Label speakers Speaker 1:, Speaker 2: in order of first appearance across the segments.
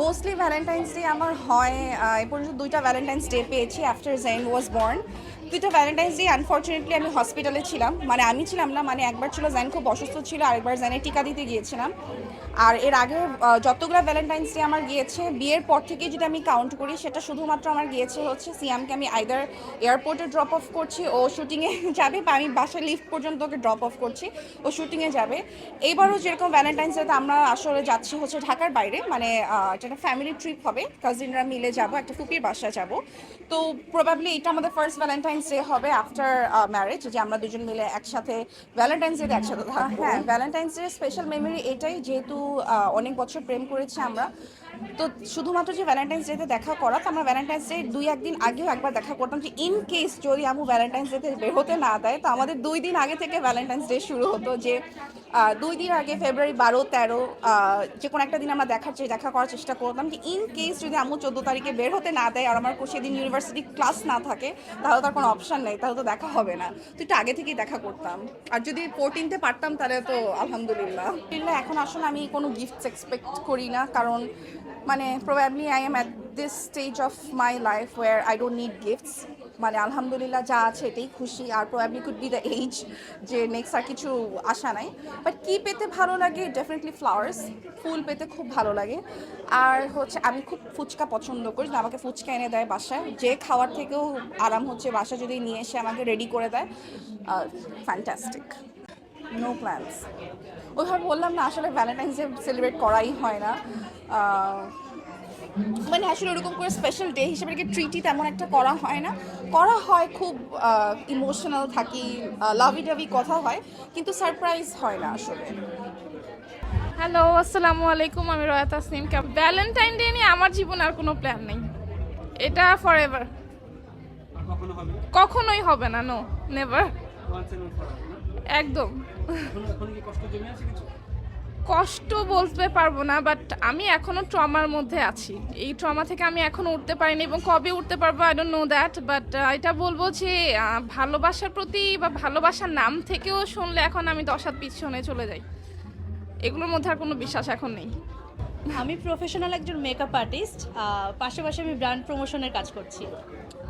Speaker 1: Mostly Valentine's day আমার হয় এ পর্যন্ত দুইটা ভ্যালেন্টাইন্স ডে পেয়েছি আফটার জেন ওয়াজ বর্ন দুইটা ভ্যালেন্টাইন্স ডে আনফর্চুনেটলি আমি হসপিটালে ছিলাম। মানে আমি ছিলাম না মানে একবার ছিল জ্যান খুব অসুস্থ ছিল, আরেকবার জেনের টিকা দিতে গিয়েছিলাম। আর এর আগে যতগুলো ভ্যালেন্টাইন্স ডে আমার গিয়েছে, বিয়ের পর থেকে যদি আমি কাউন্ট করি, সেটা শুধুমাত্র আমার গিয়েছে হচ্ছে সিয়ামকে আমি আইদার এয়ারপোর্টে ড্রপ অফ করছি, ও শুটিংয়ে যাবে, বা আমি বাসায় লিফট পর্যন্ত ওকে ড্রপ অফ করছি, ও শুটিংয়ে যাবে। এইবারও যেরকম ভ্যালেন্টাইন্স ডেতে আমরা আসলে যাচ্ছি হচ্ছে ঢাকার বাইরে মানে এটা একটা ফ্যামিলি ট্রিপ হবে কাজিনরা মিলে যাব, একটা ফুপির বাসা যাব। তো প্রবাবলি এটা আমাদের ফার্স্ট ভ্যালেন্টাইন্স ডে হবে আফটার ম্যারেজ যে আমরা দুজন মিলে একসাথে ভ্যালেন্টাইন্স ডে একসাথে থাকব। হ্যাঁ ভ্যালেন্টাইন্স ডে স্পেশাল মেমোরি এটাই যেহেতু আহ, অনেক বছর প্রেম করেছি আমরা তো শুধুমাত্র যে ভ্যালেন্টাইন্স ডেতে দেখা করা, তো আমরা ভ্যালেন্টাইন্স ডে দুই একদিন আগেও একবার দেখা করতাম যে ইন কেস যদি আমু ভ্যালেন্টাইন্স ডেতে বের হতে না দেয়, তো আমাদের দুই দিন আগে থেকে ভ্যালেন্টাইন্স ডে শুরু হতো যে দুই দিন আগে ফেব্রুয়ারি বারো, তেরো যে কোনো একটা দিন আমরা দেখার দেখা করার চেষ্টা করতাম যে ইন কেস যদি আমু চোদ্দ তারিখে বের হতে না দেয় আর আমার সেদিন ইউনিভার্সিটি ক্লাস না থাকে, তাহলে তার কোনো অপশন নেই, তাহলে তো দেখা হবে না। তো একটু আগে থেকেই দেখা করতাম। আর যদি ফোরটিনতে পারতাম তাহলে তো আলহামদুলিল্লাহ। এখন আসলে আমি কোনো গিফটস এক্সপেক্ট করি না, কারণ মানে probably I am at this stage of my life where I don't need gifts মানে আলহামদুলিল্লাহ যা আছে এটাই খুশি। আর probably could be the age যে নেক্সট আর কিছু আশা নাই। বাট কী পেতে ভালো লাগে? ডেফিনেটলি ফ্লাওয়ার্স ফুল পেতে খুব ভালো লাগে। আর হচ্ছে আমি খুব ফুচকা পছন্দ করি। আমাকে ফুচকা এনে দেয় বাসায়। যে খাওয়ার থেকেও আরাম হচ্ছে বাসা যদি নিয়ে এসে আমাকে রেডি করে দেয়। ফ্যান্টাস্টিক নো প্ল্যানস ওইভাবে বললাম না আসলে ভ্যালেন্টাইন্স ডে সেলিব্রেট করাই হয় না। মানে আসলে ওরকম করে স্পেশাল ডে হিসেবে ট্রিটি তেমন একটা করা হয় না। করা হয় খুব ইমোশনাল থাকি লাভি টাভি কথা হয় কিন্তু সারপ্রাইজ হয় না আসলে।
Speaker 2: হ্যালো আসসালামু আলাইকুম আমি রয়া তাসনিম। ভ্যালেন্টাইন ডে নিয়ে আমার জীবনে আর কোনো প্ল্যান নেই। এটা ফর এভার কখনোই হবে না নো নেভার একদম।
Speaker 3: এখন এখন কি কষ্ট
Speaker 2: বলতে পারব না বাট আমি এখনও ট্রমার মধ্যে আছি। এই ট্রমা থেকে আমি এখনও উঠতে পারিনি এবং কবে উঠতে পারব I don't know that but এটা বলব যে ভালোবাসার প্রতি বা ভালোবাসার নাম থেকেও শুনলে এখন আমি দশ হাত পিছনে চলে যাই। এগুলোর মধ্যে আর কোনো বিশ্বাস এখন নেই।
Speaker 4: আমি প্রফেশনাল একজন মেকআপ আর্টিস্ট পাশাপাশি আমি ব্র্যান্ড প্রমোশনের কাজ করছি।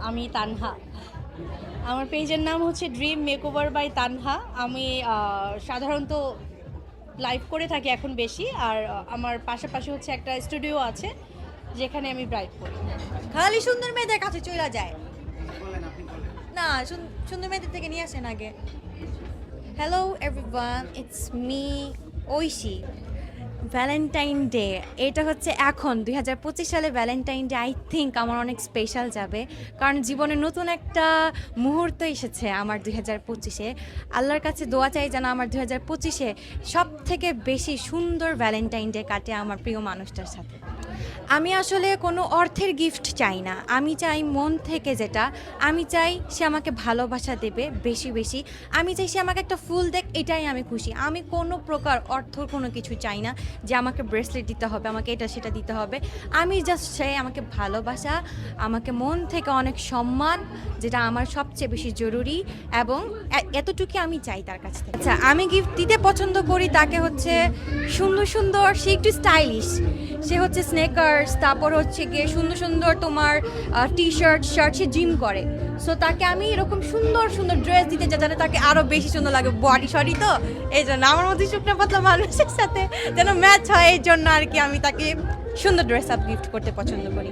Speaker 4: আমি তানহা। আমার পেজের নাম হচ্ছে ড্রিম মেকওভার বাই তানহা আমি সাধারণত লাইভ করে থাকি এখন বেশি আর আমার পাশাপাশি হচ্ছে একটা স্টুডিও আছে যেখানে আমি ব্রাইড করি।
Speaker 5: খালি সুন্দর মেয়েদের কাছে চলে যায়।
Speaker 3: বলেন আপনি বলেন।
Speaker 5: না সুন- সুন্দর মেয়েদের থেকে নিয়ে আসেন আগে। Hello everyone it's me Aishi valentine day এটা হচ্ছে এখন, দুই হাজার পঁচিশ সালে ভ্যালেন্টাইন ডে আই থিঙ্ক আমার অনেক স্পেশাল যাবে। কারণ জীবনে নতুন একটা মুহূর্ত এসেছে আমার দুই হাজার পঁচিশে আল্লাহর কাছে দোয়া চাই যেন আমার দুই হাজার পঁচিশে সব থেকে বেশি সুন্দর ভ্যালেন্টাইন ডে কাটে আমার প্রিয় মানুষটার সাথে। আমি আসলে কোনো অর্থের গিফট চাই না। আমি চাই মন থেকে যেটা, আমি চাই সে আমাকে ভালোবাসা দেবে বেশি বেশি। আমি চাই সে আমাকে একটা ফুল দেখ, এটাই আমি খুশি। আমি কোনো প্রকার অর্থ কোনো কিছু চাই না যে আমাকে ব্রেসলেট দিতে হবে, আমাকে এটা সেটা দিতে হবে। আমি জাস্ট চাই আমাকে ভালোবাসা, আমাকে মন থেকে অনেক সম্মান, যেটা আমার সবচেয়ে বেশি জরুরি এবং এতটুকু আমি চাই তার কাছ থেকে। আচ্ছা আমি গিফট দিতে পছন্দ করি তাকে হচ্ছে সুন্দর সুন্দর, সে একটু স্টাইলিশ সে হচ্ছে স্নেকার্স তারপর হচ্ছে গিয়ে সুন্দর সুন্দর তোমার টি শার্ট শার্ট সে জিম করে। সো তাকে আমি এরকম সুন্দর সুন্দর ড্রেস দিতে চাই যাতে তাকে আরও বেশি সুন্দর লাগে বডি সরি তো? এই জন্য আমার মধ্যে শুকনো পাতলা মানুষের সাথে যেন ম্যাচ হয় এই জন্য আর কি আমি তাকে সুন্দর ড্রেস আপ গিফট করতে পছন্দ করি।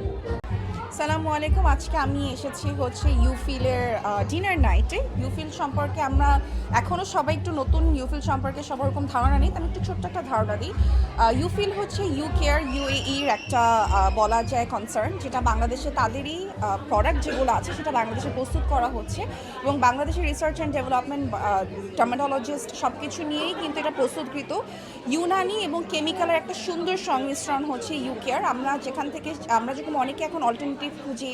Speaker 1: সালামু আলাইকুম। আজকে আমি এসেছি হচ্ছে ইউফিলের ডিনার নাইটে ইউফিল সম্পর্কে আমরা এখনও সবাই একটু নতুন, ইউফিল সম্পর্কে সব রকম ধারণা নেই আমি একটু ছোট্ট একটা ধারণা দিই। ইউফিল হচ্ছে ইউ কেয়ার ইউএইর একটা বলা যায় কনসার্ন যেটা বাংলাদেশে তাদেরই প্রোডাক্ট যেগুলো আছে সেটা বাংলাদেশে প্রস্তুত করা হচ্ছে এবং বাংলাদেশের রিসার্চ অ্যান্ড ডেভেলপমেন্ট টার্মাটোলজিস্ট সব কিছু নিয়েই কিন্তু এটা প্রস্তুতকৃত। ইউনানি এবং কেমিক্যালের একটা সুন্দর সংমিশ্রণ হচ্ছে ইউ কেয়ার আমরা যেখান থেকে, আমরা যেরকম অনেকে এখন অল্টারনেটিভ খুঁজি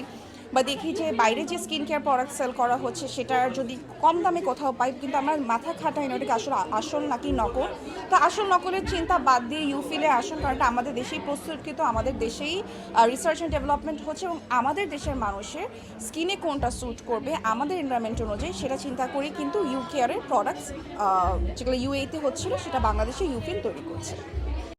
Speaker 1: বা দেখি যে বাইরে যে স্কিন কেয়ার প্রোডাক্ট সেল করা হচ্ছে সেটা যদি কম দামে কোথাও পাই, কিন্তু আমরা মাথা খাটাই না, ওটাকে আসলে, আসল নাকি নকল? তো আসল নকলের চিন্তা বাদ দিয়ে ইউফিলে আসুন কারণ এটা আমাদের দেশেই প্রস্তুতকৃত, আমাদের দেশেই রিসার্চ অ্যান্ড ডেভেলপমেন্ট হচ্ছে এবং আমাদের দেশের মানুষের স্কিনে কোনটা স্যুট করবে, আমাদের এনভায়রনমেন্ট অনুযায়ী সেটা চিন্তা করে কিন্তু ইউ কেয়ারের প্রোডাক্টস যেগুলো ইউএতে হচ্ছিল, সেটা বাংলাদেশে ইউফিল তৈরি করছে।